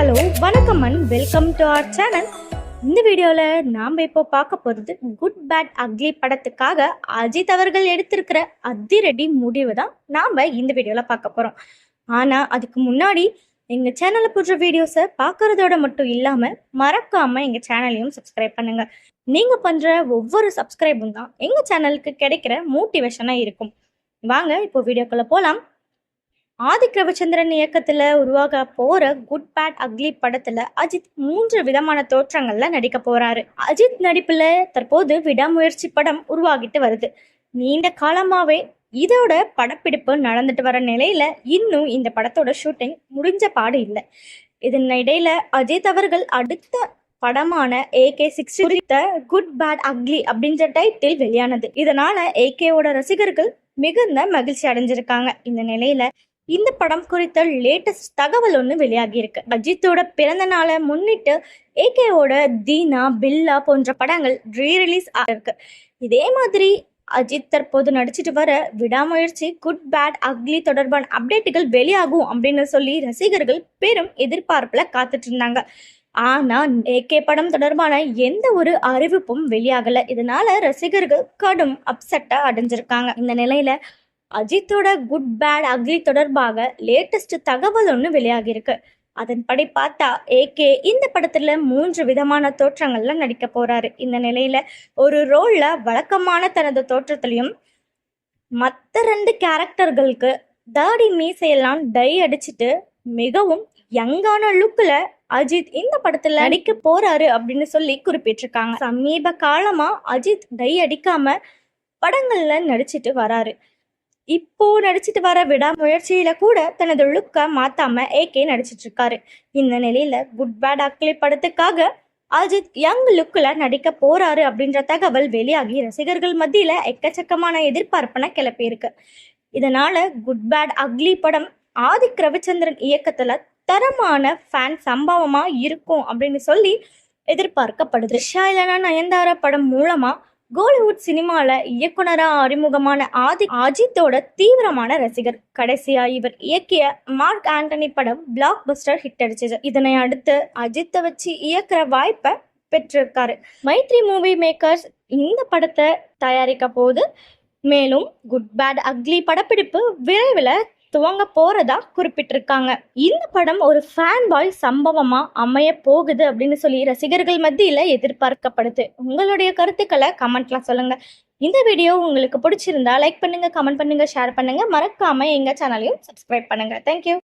Hello வணக்கம் and welcome to our channel இந்த வீடியோவில் நாம் இப்போ பார்க்க போகிறது குட் பேட் அக்லி படத்துக்காக அஜித் அவர்கள் எடுத்திருக்கிற அதிரடி முடிவு தான் நாம் இந்த வீடியோவில் பார்க்க போகிறோம் ஆனால் அதுக்கு முன்னாடி எங்கள் சேனலில் போடுற வீடியோஸை பார்க்குறதோட மட்டும் இல்லாமல் மறக்காமல் எங்கள் சேனலையும் சப்ஸ்கிரைப் பண்ணுங்கள் நீங்கள் பண்ணுற ஒவ்வொரு சப்ஸ்கிரைபும் தான் எங்கள் சேனலுக்கு கிடைக்கிற மோட்டிவேஷனாக இருக்கும். வாங்க இப்போ வீடியோக்குள்ளே போகலாம் ஆதிக் ரவிச்சந்திரன் இயக்கத்தில் உருவாக போற குட் பேட் அக்லி படத்துல அஜித் மூன்று விதமான தோற்றங்கள்ல நடிக்க போறாரு. அஜித் நடிப்புல தற்போது விடாமுயற்சி படம் உருவாகிட்டு வருது. நீண்ட காலமாவே இதோட படப்பிடிப்பு நடந்துட்டு வர நிலையில இன்னும் இந்த படத்தோட ஷூட்டிங் முடிஞ்ச பாடு இல்லை. இதன் இடையில அஜித் அவர்கள் அடுத்த படமான ஏகே சிக்ஸ் குறித்த குட் பேட் அக்லி அப்படின்ற டைட்டில் வெளியானது. இதனால ஏகேவோட ரசிகர்கள் மிகுந்த மகிழ்ச்சி அடைஞ்சிருக்காங்க. இந்த நிலையில இந்த படம் குறித்த லேட்டஸ்ட் தகவல் ஒன்று வெளியாகியிருக்கு அஜித்தோட பிறந்த நாளை முன்னிட்டு ஏகேவோட தீனா பில்லா போன்ற படங்கள் ரீ ரிலீஸ் ஆகிருக்கு இதே மாதிரி அஜித் தற்போது நடிச்சிட்டு வர விடாமுயற்சி குட் பேட் அக்லி தொடர்பான அப்டேட்டுகள் வெளியாகும் அப்படின்னு சொல்லி ரசிகர்கள் பெரும் எதிர்பார்ப்புல காத்துட்டு இருந்தாங்க. ஆனா ஏகே படம் தொடர்பான எந்த ஒரு அறிவிப்பும் வெளியாகல. இதனால ரசிகர்கள் கடும் அப்செட்டா அடைஞ்சிருக்காங்க. இந்த நிலையில அஜித்தோட குட் பேட் அக்லி தொடர்பாக லேட்டஸ்ட் தகவல் ஒன்று வெளியாகியிருக்கு அதன்படி பார்த்தா ஏகே இந்த படத்துல மூன்று விதமான தோற்றங்கள்ல நடிக்க போறாரு. இந்த நிலையில ஒரு ரோல்ல வழக்கமான தனது தோற்றத்திலையும் மற்ற ரெண்டு கேரக்டர்களுக்கு தாடி மீசையெல்லாம் டை அடிச்சிட்டு மிகவும் யங்கான லுக்ல அஜித் இந்த படத்துல நடிக்க போறாரு அப்படின்னு சொல்லி குறிப்பிட்டிருக்காங்க. சமீப காலமா அஜித் டை அடிக்காம படங்கள்ல நடிச்சிட்டு வராரு. இப்போ நடிச்சிட்டு வர விடாமுயற்சியில கூட தனது லுக்கை மாத்தாம ஏகே நடிச்சிட்டு இருக்காரு இந்த நிலையில குட் பேட் அக்லி படத்துக்காக அஜித் யங் லுக்ல நடிக்க போறாரு அப்படின்ற தகவல் வெளியாகி ரசிகர்கள் மத்தியில எக்கச்சக்கமான எதிர்பார்ப்பனை கிளப்பியிருக்கு இதனால குட் பேட் அக்லி படம் ஆதிக் ரவிச்சந்திரன் இயக்கத்துல தரமான ஃபேன் சம்பவமா இருக்கும் அப்படின்னு சொல்லி எதிர்பார்க்கப்படுது. த்ரிஷா இல்லைனா நயன்தாரா படம் மூலமா கோலிவுட் சினிமாவில் இயக்குனராக அறிமுகமான ஆதி அஜித்தோட தீவிரமான ரசிகர். கடைசியா இவர் இயக்கிய மார்க் ஆண்டனி படம் பிளாக் பஸ்டர் ஹிட் அடிச்சது. இதனை அடுத்து அஜித்தை வச்சு இயக்குற வாய்ப்பை பெற்றிருக்காரு. மைத்ரி மூவி மேக்கர்ஸ் இந்த படத்தை தயாரிக்க போது மேலும் குட் பேட் அக்லி படப்பிடிப்பு விரைவில் துவங்க போறதா குறிப்பிட்டிருக்காங்க. இந்த படம் ஒரு ஃபேன் பாய் சம்பவமா அமைய போகுது அப்படின்னு சொல்லி ரசிகர்கள் மத்தியில எதிர்பார்க்கப்படுது. உங்களுடைய கருத்துக்களை கமெண்ட்ல சொல்லுங்க. இந்த வீடியோ உங்களுக்கு பிடிச்சிருந்தா லைக் பண்ணுங்க கமெண்ட் பண்ணுங்க ஷேர் பண்ணுங்க. மறக்காம எங்க சேனலையும் சப்ஸ்கிரைப் பண்ணுங்க. தேங்க்யூ